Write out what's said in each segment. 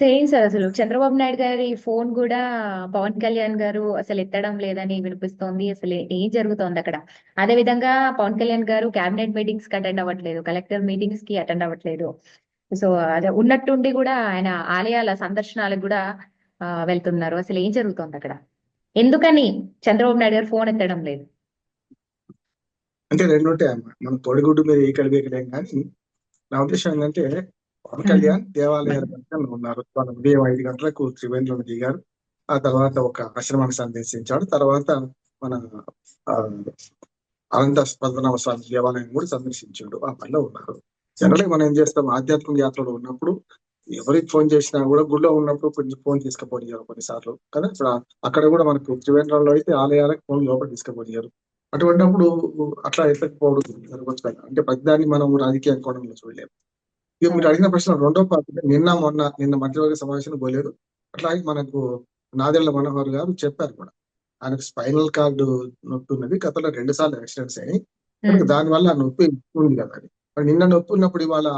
Same sir అసలు చంద్రబాబు నాయుడు గారి phone కూడా పవన్ కళ్యాణ్ గారు అసలు ఎత్తడం లేదని వినిపిస్తోంది. అసలు ఏం జరుగుతోంది అక్కడ? అదే విధంగా పవన్ కళ్యాణ్ గారు క్యాబినెట్ మీటింగ్స్కి అటెండ్ అవ్వట్లేదు కలెక్టర్ మీటింగ్స్కి అటెండ్ అవ్వట్లేదు. సో అదే ఉన్నట్టుండి కూడా ఆయన ఆలయాల సందర్శనాలకు కూడా వెళ్తున్నారు. అసలు ఏం జరుగుతోంది అక్కడ? ఎందుకని చంద్రబాబు నాయుడు గారు ఫోన్ ఎత్తడం లేదు? అంటే రెండు ఉంటాయి మనం పొడిగుడ్డు మీద ఏ కలిపేయలేం కానీ నా ఉద్దేశం ఏంటంటే పవన్ కళ్యాణ్ దేవాలయాల పక్కన ఉన్నారు. వాళ్ళ ఉదయం ఐదు గంటలకు త్రివేంద్రం దిగారు ఆ తర్వాత ఒక ఆశ్రమాన్ని సందర్శించాడు. తర్వాత మన అనంత పద్మనాభ స్వామి దేవాలయం కూడా సందర్శించాడు. ఆ పనిలో ఉన్నారు. జనరల్ మనం ఏం చేస్తాం? ఆధ్యాత్మిక యాత్రలో ఉన్నప్పుడు ఎవరికి ఫోన్ చేసినా కూడా గుడిలో ఉన్నప్పుడు కొంచెం ఫోన్ తీసుకుపోయారు కొన్నిసార్లు. కదా? ఇప్పుడు ఆ- అక్కడ కూడా మనకు త్రివేంద్రంలో అయితే ఆలయాలకు ఫోన్ లోపల తీసుకుపోయారు అటువంటిప్పుడు అట్లా ఎత్తకపోవడం జరగవచ్చు కదా అంటే ప్రతిదాన్ని మనం రాజకీయ కోణంలో చూడలేము. ఇక మీరు అడిగిన ప్రశ్న రెండో పార్టీ నిన్న మొన్న నిన్న మంత్రివర్గ సమావేశం పోలేదు అట్లాగే మనకు నాదెళ్ళ మనోహర్ గారు చెప్పారు కూడా. ఆయనకు స్పైనల్ కార్డు నొప్పి ఉన్నది గతంలో రెండు సార్లు యాక్సిడెంట్స్ అయినాయి. కనుక దానివల్ల ఆ నొప్పి ఉంది కదా అది మరి నిన్న నొప్పి ఉన్నప్పుడు ఇవాళ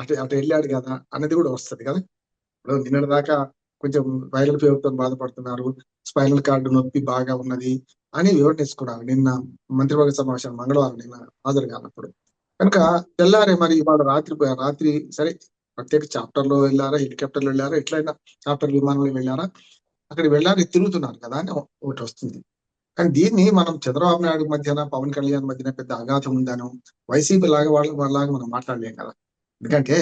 అటు అటు వెళ్ళాడు కదా అన్నది కూడా వస్తది కదా. ఇప్పుడు నిన్నటి దాకా కొంచెం వైరల్ ఫీవర్తో బాధపడుతున్నారు. స్పైనల్ కార్డు నొప్పి బాగా ఉన్నది అని వివరణించుకున్నారు నిన్న మంత్రివర్గ సమావేశం మంగళవారం నిన్న హాజరు కానప్పుడు. కనుక తెల్లారే మరి ఇవాళ రాత్రి రాత్రి సరే ప్రత్యేక చాప్టర్లో వెళ్ళారా హెలికాప్టర్లో వెళ్ళారా ఎట్లయినా చాప్టర్ విమానంలో వెళ్ళారా? అక్కడికి వెళ్ళాలి తిరుగుతున్నారు కదా అని ఒకటి వస్తుంది. కానీ దీన్ని మనం చంద్రబాబు నాయుడు మధ్యన పవన్ కళ్యాణ్ మధ్యన పెద్ద అఘాతం ఉందను వైసీపీ లాగా వాళ్ళ వాళ్ళలాగా మనం మాట్లాడలేం కదా. ఎందుకంటే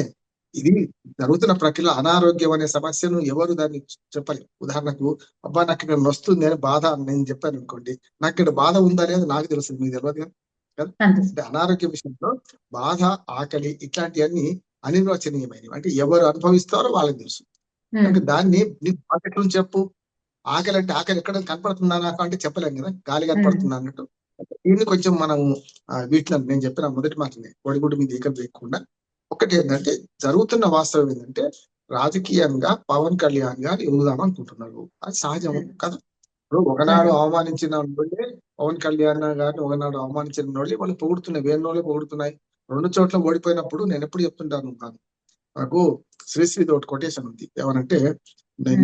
ఇది జరుగుతున్న ప్రక్రియలో అనారోగ్యం అనే సమస్యను ఎవరు దాన్ని చెప్పలేరు. ఉదాహరణకు అబ్బా నాకు ఇక్కడ వస్తుంది అని బాధ అని నేను చెప్పాను అనుకోండి నాకు ఇక్కడ బాధ ఉందా అనేది నాకు తెలుస్తుంది మీకు తెలియదు కదా. అంటే అనారోగ్య విషయంలో బాధ ఆకలి ఇట్లాంటివన్నీ అనిర్వచనీయమైనవి. అంటే ఎవరు అనుభవిస్తారో వాళ్ళకి తెలుసు. కనుక దాన్ని నీ పాకెట్ నుంచి చెప్పు. ఆకలి అంటే ఆకలి ఎక్కడ కనపడుతుందా నాకు అంటే చెప్పలేం కదా? గాలి కనపడుతుందా అన్నట్టు. దీన్ని కొంచెం మనం వీటిలో నేను చెప్పిన మొదటి మాటని. కోడిగుడ్డు మీద ఏకం చేయకుండా ఒకటి ఏంటంటే జరుగుతున్న వాస్తవం ఏంటంటే రాజకీయంగా పవన్ కళ్యాణ్ గారు ఎదుగుదాం అనుకుంటున్నారు. అది సహజం కదా? ఇప్పుడు ఒకనాడు అవమానించిన వాళ్ళే పవన్ కళ్యాణ్ గారిని ఒకనాడు అవమానించిన వాళ్ళే వాళ్ళు పొగుడుతున్నాయి వేరే వాళ్ళే పొగుడుతున్నాయి. రెండు చోట్ల ఓడిపోయినప్పుడు నేను ఎప్పుడు చెప్తుంటాను కాదు. నాకు శ్రీశ్రీది ఒకటి కొటేషన్ ఉంది. ఏమనంటే.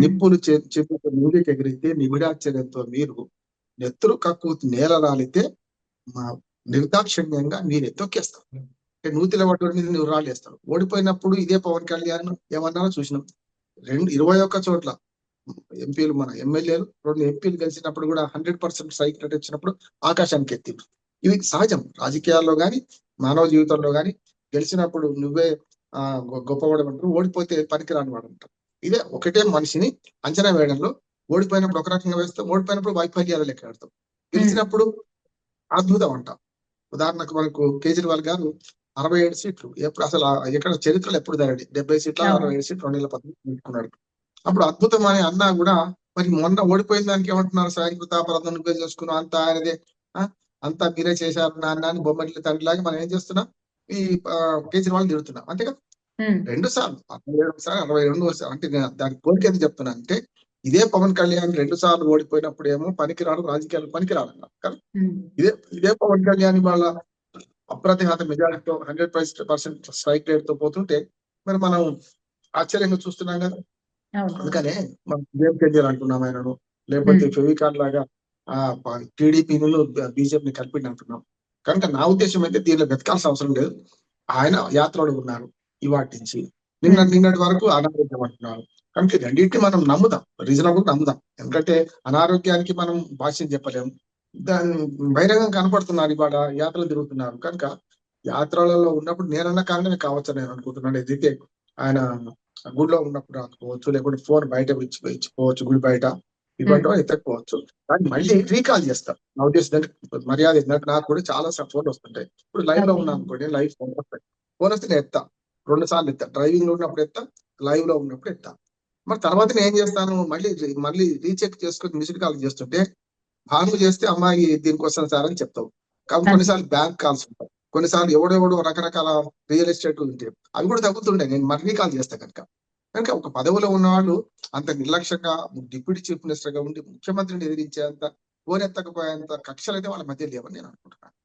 నిప్పులు చెప్పుకు ముందుకు ఎగిరితే నిబిడాశ్చర్యంతో మీరు నెత్తురు కక్కు నేల రాలితే మా నిర్దాక్షిణ్యంగా మీరే తొక్కేస్తారు అంటే నూతిల పట్టుడి మీద నువ్వు రాలేస్తావు. ఓడిపోయినప్పుడు ఇదే పవన్ కళ్యాణ్ ఏమన్నారో చూసినాం. రెండు ఇరవై ఒక్క చోట్ల ఎంపీలు మన ఎమ్మెల్యేలు రెండు ఎంపీలు గెలిచినప్పుడు కూడా హండ్రెడ్ పర్సెంట్ స్ట్రైక్ రేట్ వచ్చినప్పుడు ఆకాశానికి ఎత్తిండ్రు. ఇవి సహజం. రాజకీయాల్లో గాని మానవ జీవితంలో గాని గెలిచినప్పుడు నువ్వే ఆ గొ- గొప్పవాడమంటారు ఓడిపోతే పనికిరాని వాడు అంటారు. ఇదే ఒకటే మనిషిని అంచనా వేయడంలో ఓడిపోయినప్పుడు ఒక రకంగా వేస్తాం ఓడిపోయినప్పుడు వైఫల్యాలు లెక్క పెడతాం. గెలిచినప్పుడు అద్భుతం అంటాం. ఉదాహరణకు మనకు కేజ్రీవాల్ గారు అరవై ఏడు సీట్లు. ఎప్పుడు అసలు ఎక్కడ చరిత్రలో ఎప్పుడు జరగదు? డెబ్బై సీట్ల. అరవై ఏడు సీట్లు రెండు వేల పద్దెనిమిది పెట్టుకున్నాడు అప్పుడు అద్భుతం అని అన్నా కూడా మరి మొన్న ఓడిపోయిన దానికి ఏమంటున్నారు? స్వయం కృతాపరాధం నువ్వే చేసుకున్నావు అంతా ఆయనదే? అంతా మీరే చేశారు నాన్న అని బొమ్మట్ల తండ్రిలాగా మనం ఏం చేస్తున్నాం? ఈ కేజ్రీవాల్ తిడుతున్నాం. అంతే కదా? రెండు సార్లు అరవై ఏడు సార్లు అరవై రెండు సార్లు అంటే దానికి కోరిక ఎందుకు చెప్తున్నా అంటే ఇదే పవన్ కళ్యాణ్ రెండు సార్లు ఓడిపోయినప్పుడు ఏమో పనికిరాడు రాజకీయాలు పనికిరాడు అన్నారు ఇదే ఇదే పవన్ కళ్యాణ్ వాళ్ళ అప్రతిహత మెజారిటీతో హండ్రెడ్ పర్సెంట్ స్ట్రైక్ రేట్తో పోతుంటే మరి మనం ఆశ్చర్యంగా చూస్తున్నాం కదా? అందుకనే మనం గేమ్ చేంజర్ అంటున్నాం ఆయనను. లేకపోతే ఫెవికాల్ లాగా ఆ టీడీపీను బీజేపీని కలిపిండి అంటున్నాం. కనుక నా ఉద్దేశం అయితే దీనిలో వెతకాల్సిన అవసరం లేదు. ఆయన యాత్రలో ఉన్నారు ఇవాటి నుంచి. నిన్న నిన్నటి వరకు అనారోగ్యం అంటున్నారు. కనుక రెండింటిని మనం నమ్ముదాం రీజనబుల్ నమ్ముదాం. ఎందుకంటే అనారోగ్యానికి మనం భాష్యం చెప్పలేము దాన్ని బహిరంగం కనపడుతున్నారు ఇవాళ యాత్రలు తిరుగుతున్నారు. కనుక యాత్రలలో ఉన్నప్పుడు నేనన్న కారణమే కావచ్చు నేను అనుకుంటున్నాను. ఏదైతే ఆయన గుడిలో ఉన్నప్పుడు రాకపోవచ్చు లేకుంటే ఫోన్ బయట ఇచ్చి ఇచ్చిపోవచ్చు గుడి బయట ఇవ్వడం ఎత్తకపోవచ్చు. కానీ మళ్ళీ రీకాల్ చేస్తాం. నా ఉద్దేశం మర్యాద ఏంటంటే నాకు కూడా చాలా ఫోన్ వస్తుంటాయి. ఇప్పుడు లైవ్లో ఉన్నా అనుకోండి లైవ్ ఫోన్ వస్తాయి. ఫోన్ వస్తే నేను ఎత్తా. రెండు సార్లు ఎత్తా. డ్రైవింగ్లో ఉన్నప్పుడు ఎత్తా లైవ్లో ఉన్నప్పుడు ఎత్తా. మరి తర్వాత నేను ఏం చేస్తాను? మళ్ళీ మళ్ళీ రీచెక్ చేసుకుని మిస్డ్ కాల్ చేస్తుంటే భాను చేస్తే అమ్మాయి దీనికోసం సార్ అని చెప్తావు. కాబట్టి కొన్నిసార్లు బ్యాంక్ కాల్స్ ఉంటాయి. కొన్నిసార్లు ఎవడెవడో రకరకాల రియల్ ఎస్టేట్ ఉంటే అవి కూడా తగ్గుతుండే నేను మళ్ళీ కాల్ చేస్తా కనుక. కనుక ఒక పదవిలో ఉన్నవాళ్ళు అంత నిర్లక్ష్యంగా డిప్యూటీ చీఫ్ మినిస్టర్గా ఉండి ముఖ్యమంత్రిని ఎదిరించేంత ఓరెత్తకపోయేంత కక్షలు అయితే వాళ్ళ మధ్య లేవని నేను అనుకుంటున్నాను.